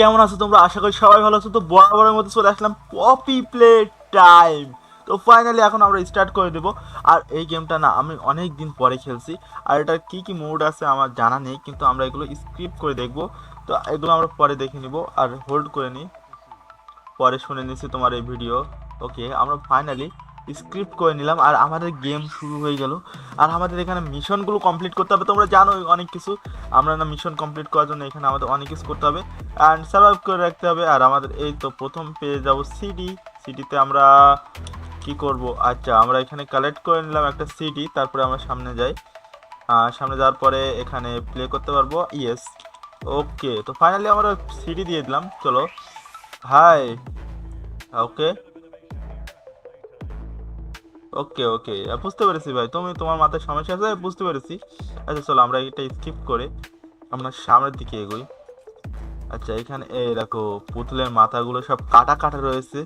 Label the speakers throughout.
Speaker 1: কেমন আছো তোমরা? আশা করি সবাই ভালো আছো। তো বরাবরের মতো চলে আসলাম পপি প্লে টাইম তো ফাইনালি এখন আমরা স্টার্ট করে দেবো। আর এই গেমটা না, আমি অনেক দিন পরে খেলছি। আর এটার কি কি মোড আছে আমার জানা নেই, কিন্তু আমরা এগুলো স্ক্রিপ্ট করে দেখব। তো এগুলো আমরা পরে দেখে নিব। আর হোল্ড করে নিই পরে শুনে নিচ্ছি তোমার এই ভিডিও ওকে আমরা ফাইনালি স্ক্রিপ্ট করে নিলাম, আর আমাদের গেম শুরু হয়ে গেল। আর আমাদের এখানে মিশনগুলো কমপ্লিট করতে হবে, তোমরা জানো অনেক কিছু। আমরা না মিশন কমপ্লিট করার জন্য এখানে আমাদের অনেক কিছু করতে হবে। অ্যান্ড সার্ভাইভ করে রাখতে হবে, আর আমাদের এই তো প্রথম পেয়ে যাব সিডি সিডিতে আমরা কি করব? আচ্ছা আমরা এখানে কালেক্ট করে নিলাম একটা সিডি তারপরে আমরা সামনে যাই। সামনে যাওয়ার পরে এখানে প্লে করতে পারব ইয়েস ওকে তো ফাইনালি আমরা সিডি দিয়ে দিলাম, চলো। হাই ওকে ওকে ওকে বুঝতে পেরেছি ভাই। তুমি তোমার মাথায় সমস্যা আছে? বুঝতে পেরেছি। আচ্ছা চলো আমরা এটা স্কিপ করে আমরা সামনের দিকে এগোই। আচ্ছা এখানে এই দেখো পুতুলের মাথাগুলো সব কাটা কাটা রয়েছে।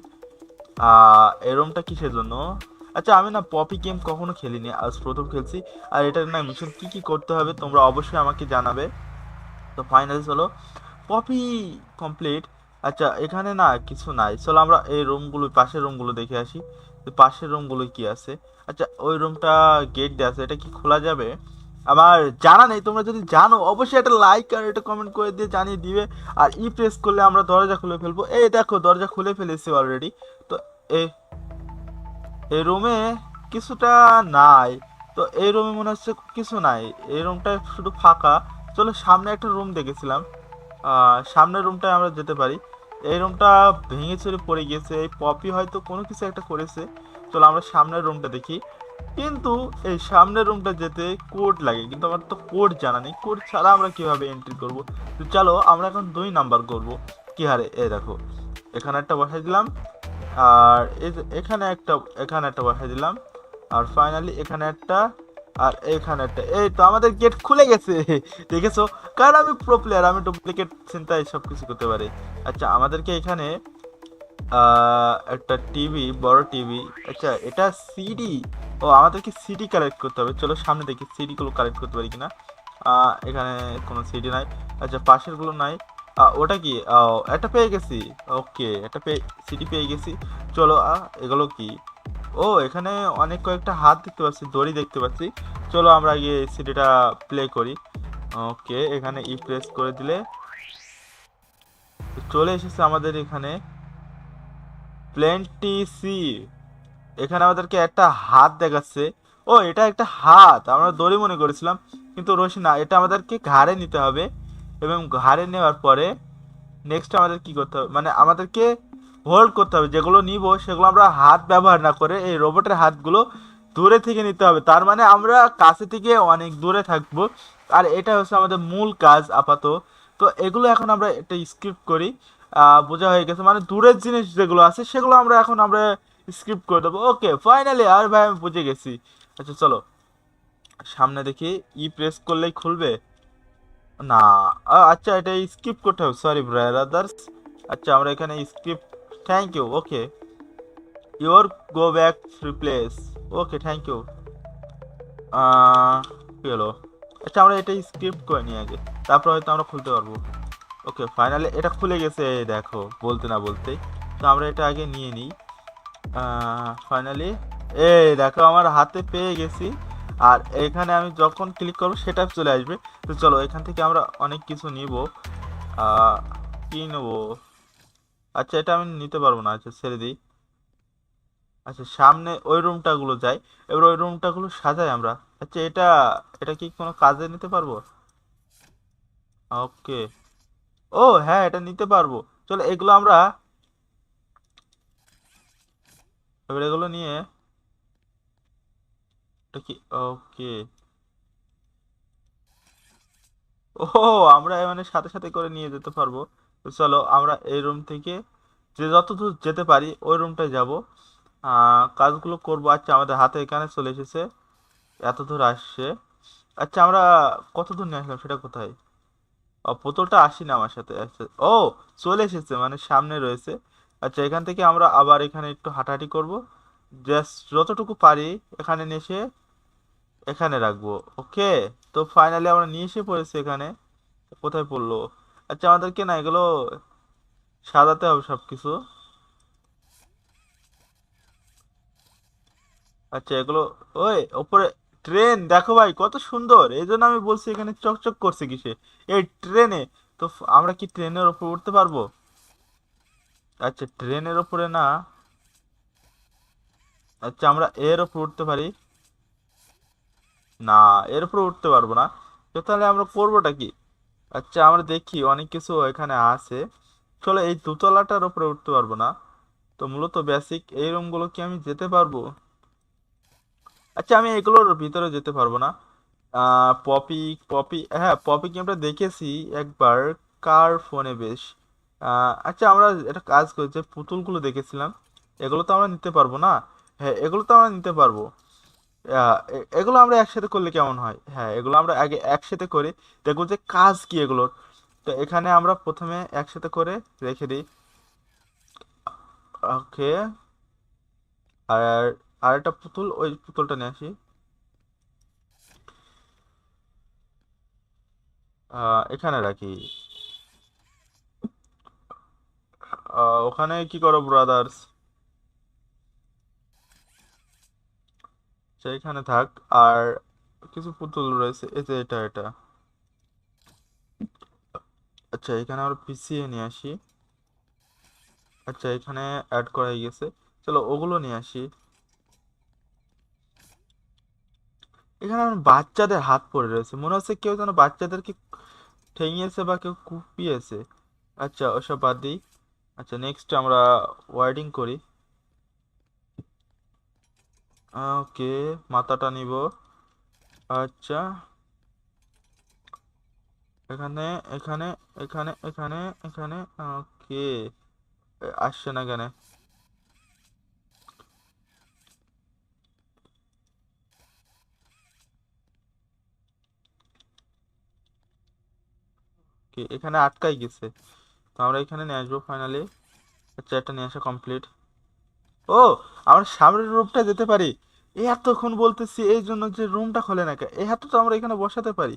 Speaker 1: আহ, এই রুমটা কিসের জন্য? আচ্ছা আমি না পপি গেম কখনো খেলিনি। আজ প্রথম খেলছি। আর এটার না মিশন কি কি করতে হবে তোমরা অবশ্যই আমাকে জানাবে। তো ফাইনালি চলো। পপি কমপ্লিট আচ্ছা এখানে না কিছু নাই। চলো আমরা এই রুমগুলো পাশের রুমগুলো দেখে আসি। পাশের রুমগুলো কি আছে? আচ্ছা ওই রুমটা গেট দিয়ে আছে, এটা কি খোলা যাবে? আমার জানা নেই, তোমরা যদি জানো, অবশ্যই একটা লাইক আর একটা কমেন্ট করে দিয়ে জানিয়ে দিবে। আর ই প্রেস করলে আমরা দরজা খুলে ফেলব। এই দেখো, দরজা খুলে ফেলেছি অলরেডি তো এই রুমে কিছুটা নাই। তো এই রুমে মনে হচ্ছে কিছু নাই। এই রুমটা শুধু ফাঁকা। চলো, সামনে একটা রুম দেখেছিলাম। সামনের রুমটায় আমরা যেতে পারি। এই রুমটা ভেঙে চুরে পড়ে গিয়েছে এই পপি হয়তো কোনো কিছু একটা করেছে। চলো আমরা সামনের রুমটা দেখি। কিন্তু এই সামনের রুমটা যেতে কোড লাগে, কিন্তু আমার তো কোড জানা নেই। কোড ছাড়া আমরা কীভাবে এন্ট্রি করব? তো চলো আমরা এখন দুই নাম্বার করব। কি হারে? এ দেখো, এখানে একটা বসাই দিলাম, আর এখানে একটা এখানে একটা বসাই দিলাম, আর ফাইনালি এখানে একটা আর এখানে একটা, এই তো আমাদের গেট খুলে গেছে, দেখেছ? কারণ আমি প্রো প্লেয়ার আমি ডুপ্লিকেট চিন্তায় সব কিছু করতে পারি। আচ্ছা আমাদেরকে এখানে একটা টিভি বড় টিভি আচ্ছা এটা সিডি ও, আমাদেরকে সিডি কালেক্ট করতে হবে। চলো সামনে দেখি সিডিগুলো কালেক্ট করতে পারি কিনা। এখানে কোনো সিডি নাই। আচ্ছা পাশেরগুলো নাই। ওটা কি? একটা পেয়ে গেছি। ওকে একটা পেয়ে সিডি পেয়ে গেছি। চলো এগুলো কি? ও, এখানে অনেক কয়েকটা হাত দেখতে পাচ্ছি, দড়ি দেখতে পাচ্ছি। চলো আমরা গিয়ে সিডিটা প্লে করি। ওকে এখানে ই প্রেস করে দিলে। চলে এসেছে আমাদের এখানে প্লেন্টি সি এখানে আমাদেরকে একটা হাত দেখাচ্ছে। ও, এটা একটা হাত, আমরা দড়ি মনে করেছিলাম, কিন্তু রশি না, এটা আমাদেরকে ঘাড়ে নিতে হবে। এবং ঘাড়ে নেওয়ার পরে নেক্সট আমাদের কি করতে হবে? মানে আমাদেরকে হোল্ড করতে হবে। যেগুলো নিব, সেগুলো আমরা হাত ব্যবহার না করে এই রোবটের হাতগুলো দূরে থেকে নিতে হবে। তার মানে আমরা কাছে থেকে অনেক দূরে থাকব। আর এটা হচ্ছে আমাদের মূল কাজ আপাতত। তো এগুলো এখন আমরা একটা স্ক্রিপ্ট করি। বোঝা হয়ে গেছে। মানে দূরের জিনিস যেগুলো আছে, সেগুলো আমরা এখন আমরা স্ক্রিপ্ট করে দেবো। ওকে ফাইনালি আর ভাই আমি বুঝে গেছি। আচ্ছা চলো। সামনে দেখি ই প্রেস করলেই খুলবে? না। আচ্ছা এটা স্কিপ করতে হবে। সরি ব্রাদার্স আচ্ছা আমরা এখানে script thank you okay your go back replace okay thank you কি হলো আচ্ছা আমরা এটা স্ক্রিপ্ট করে নিই আগে। তারপর হয়তো আমরা খুলতে পারব। ওকে ফাইনালি এটা খুলে গেছে দেখো বলতে না বলতেই। তো আমরা এটা আগে নিয়ে নিই। ফাইনালি এই দেখো আমার হাতে পেয়ে গেছি। আর এখানে আমি যখন ক্লিক করব সেটা চলে আসবে। তো চলো এখান থেকে আমরা অনেক কিছু নিব। আহ, কি নেব? আচ্ছা এটা আমি নিতে পারব না। আচ্ছা ছেড়ে দিই। আচ্ছা সামনে ওই রুমটাগুলো যাই। এবার ওই রুমটাগুলো সাজাই আমরা। আচ্ছা এটা এটা কি কোনো কাজে নিতে পারব? ওকে। ও হ্যাঁ এটা নিতে পারব। চলো, এগুলো আমরা এবার এগুলো নিয়ে ওকে। ও আমরা মানে সাথে সাথে করে নিয়ে যেতে পারব। তো চলো আমরা এই রুম থেকে যে যত দূর যেতে পারি, ওই রুমটায় যাব। কাজগুলো করব। আচ্ছা আমাদের হাতে এখানে চলে এসেছে। এত দূর আসছে। আচ্ছা আমরা কত দূর নিয়ে আসলাম সেটা কোথায়? ও বোতলটা আসি না আমার সাথে। আচ্ছা ও, চলে এসেছে মানে সামনে রয়েছে। আচ্ছা এখান থেকে আমরা আবার এখানে একটু হাঁটাহাঁটি করব। জাস্ট যতটুকু পারি এখানে নিয়ে এসে এখানে রাখব। ওকে তো ফাইনালি আমরা নিয়ে এসে পড়েছি এখানে। কোথায় পড়ল? আচ্ছা আমাদেরকে না এগুলো সাজাতে হবে সবকিছু। আচ্ছা এগুলো, ওই, ওপরে ট্রেন, দেখো ভাই, কত সুন্দর। এই জন্য আমি বলছি এখানে চকচক করছে কিসে? এই ট্রেনে, তো আমরা কি ট্রেনের ওপর উঠতে পারব? আচ্ছা ট্রেনের ওপরে না। আচ্ছা আমরা এর ওপর উঠতে পারি। না, এর উপর উঠতে পারব না। তো তাহলে আমরা করবোটা কি? আচ্ছা আমরা দেখি, অনেক কিছু এখানে আছে। চলো এই দোতলাটার উপরে উঠতে পারব না। তো মূলত বেসিক এই রুমগুলো কি আমি যেতে পারব? আচ্ছা আমি এগুলোর ভিতরে যেতে পারব না। পপি পপি হ্যাঁ পপি আমরা দেখেছি একবার, কার ফোনে বেশ। আচ্ছা আমরা একটা কাজ করি, যে পুতুলগুলো দেখেছিলাম, এগুলো তো আমরা নিতে পারব না? হ্যাঁ এগুলো তো আমরা নিতে পারব। এগুলো আমরা একসাথে করলে কেমন হয়? হ্যাঁ এগুলো আমরা আগে একসাথে করি। দেখব যে কাজ কি এগুলোর। তো এখানে আমরা প্রথমে একসাথে করে রেখে দিই। ওকে। আর আর একটা পুতুল, ওই পুতুলটা নিয়ে আসি। এখানে রাখি। ওখানে কি করো ব্রাদার্স সেইখানে থাক, আর কিছু পুতুল রয়েছে, এই যে এটা এটা। আচ্ছা এখানে আমরা পিছিয়ে নিয়ে আসি। আচ্ছা এখানে অ্যাড করা হয়ে গেছে। চলো, ওগুলো নিয়ে আসি। এখানে আমার বাচ্চাদের হাত পড়ে রয়েছে। মনে হচ্ছে কেউ যেন বাচ্চাদেরকে ঠেঙিয়েছে বা কেউ কুপিয়েছে। আচ্ছা ওসব বাদ দিই। আচ্ছা নেক্সট আমরা ওয়ার্ডিং করি। ওকে, মাথাটা নিব। আচ্ছা। এখানে এখানে এখানে এখানে এখানে, ওকে। আসছে না কেন? এখানে আটকাই গেছে। তো আমরা এখানে নিয়ে আসব ফাইনালি আচ্ছা এটা নিয়ে আসা কমপ্লিট ও, আমরা সামনের রুমটা যেতে পারি। এতক্ষণ বলতেছি এই জন্য যে রুমটা খোলে না এই হাতটা তো আমরা এখানে বসাতে পারি।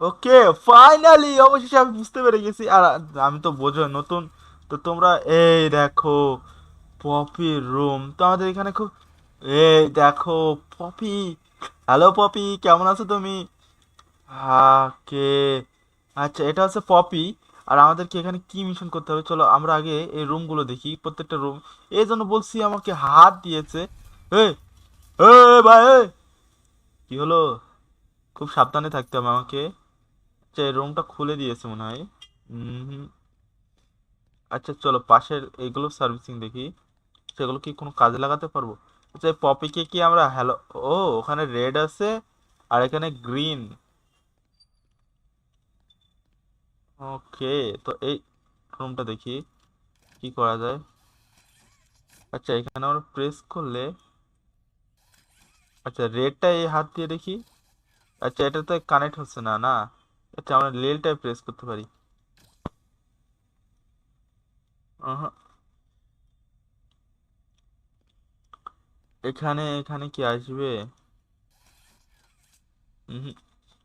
Speaker 1: ওকে, ফাইনালি অবশেষে আমি বুঝতে পেরে গেছি। আর আমি তো বোঝো নতুন। তো তোমরা, এই দেখো পপির রুম। তো আমাদের এখানে খুব, এই দেখো, পপি। হ্যালো পপি, কেমন আছো তুমি? হা, কে? আচ্ছা এটা হচ্ছে পপি। আর আমাদেরকে এখানে কি মিশন করতে হবে? চলো আমরা আগে এই রুমগুলো দেখি, প্রত্যেকটা রুম এই জন্য বলছি আমাকে হাত দিয়েছে। ভাই! কি হলো? খুব সাবধানে থাকতে হবে আমাকে। আচ্ছা এই রুমটা খুলে দিয়েছে মনে হয়। আচ্ছা চলো পাশের এগুলো সার্ভিসিং দেখি। সেগুলো কি কোনো কাজে লাগাতে পারব? আচ্ছা পপিকে কি আমরা হ্যালো ও, ওখানে রেড আছে আর এখানে গ্রিন ওকে, তো এই রুমটা দেখি, কি করা যায়? আচ্ছা এখানে আমরা প্রেস করলে আচ্ছা রেডটা এই হাত দিয়ে দেখি। আচ্ছা এটা তো কানেক্ট হচ্ছে না না? আচ্ছা আমরা লেলটাই প্রেস করতে পারি। এখানে এখানে কি আসবে? হুম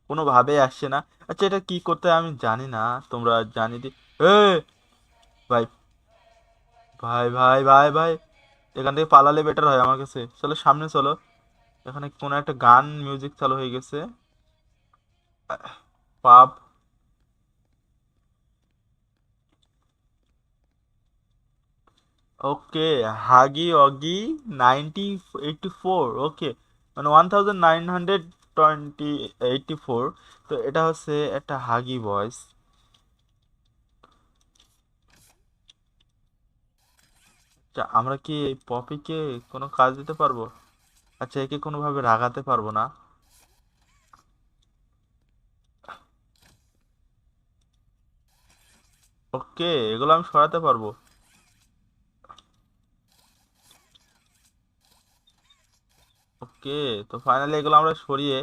Speaker 1: কোনোভাবে আসছে না। আচ্ছা এটা কি করতে আমি জানি না। তোমরা জানি দি ভাই ভাই ভাই ভাই ভাই, এখান থেকে পালালে বেটার হয় আমার কাছে। চলো, সামনে চলো। এখানে কোনো একটা গান মিউজিক চালু হয়ে গেছে। পাব। Okay, Huggy Wuggy ninety eighty four, okay. মানে one thousand nine hundred twenty eighty four তো এটা হচ্ছে একটা হাগি ভয়েস। আচ্ছা আমরা কি এই পপিকে কোনো কাজ দিতে পারব? আচ্ছা একে কোনোভাবে রাগাতে পারব না। ওকে, এগুলো আমি সরাতে পারব। ওকে, তো ফাইনালি এগুলো আমরা সরিয়ে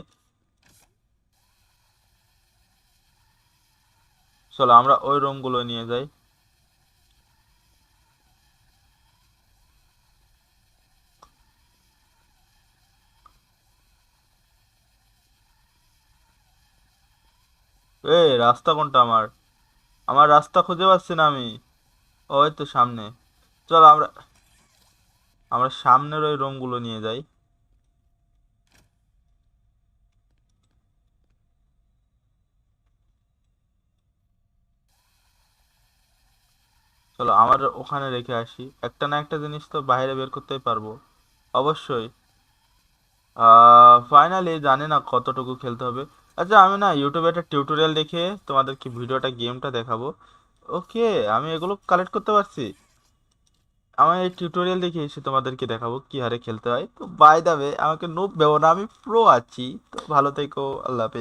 Speaker 1: চলো আমরা ওই রুমগুলো নিয়ে যাই। এ, রাস্তা কোনটা আমার? আমার রাস্তা খুঁজে পাচ্ছি না আমি। ওই তো সামনে। চলো আমরা আমরা সামনের ওই রুমগুলো নিয়ে যাই। চলো আমার ওখানে রেখে আসি। একটা না একটা জিনিস তো বাইরে বের করতেই পারব। অবশ্যই। ফাইনালি জানি না কতটুকু খেলতে হবে। আচ্ছা আমি না ইউটিউবে একটা টিউটোরিয়াল দেখে তোমাদেরকে ভিডিওটা গেমটা দেখাবো। ওকে আমি এগুলো কালেক্ট করতে পারছি। আমি এই টিউটোরিয়াল দেখে এসে তোমাদেরকে দেখাবো কী হারে খেলতে হয়। তো বাই ওয়ে আমাকে নুব দেবো না, আমি প্রো আছি। তো ভালো থেকো, আল্লাহ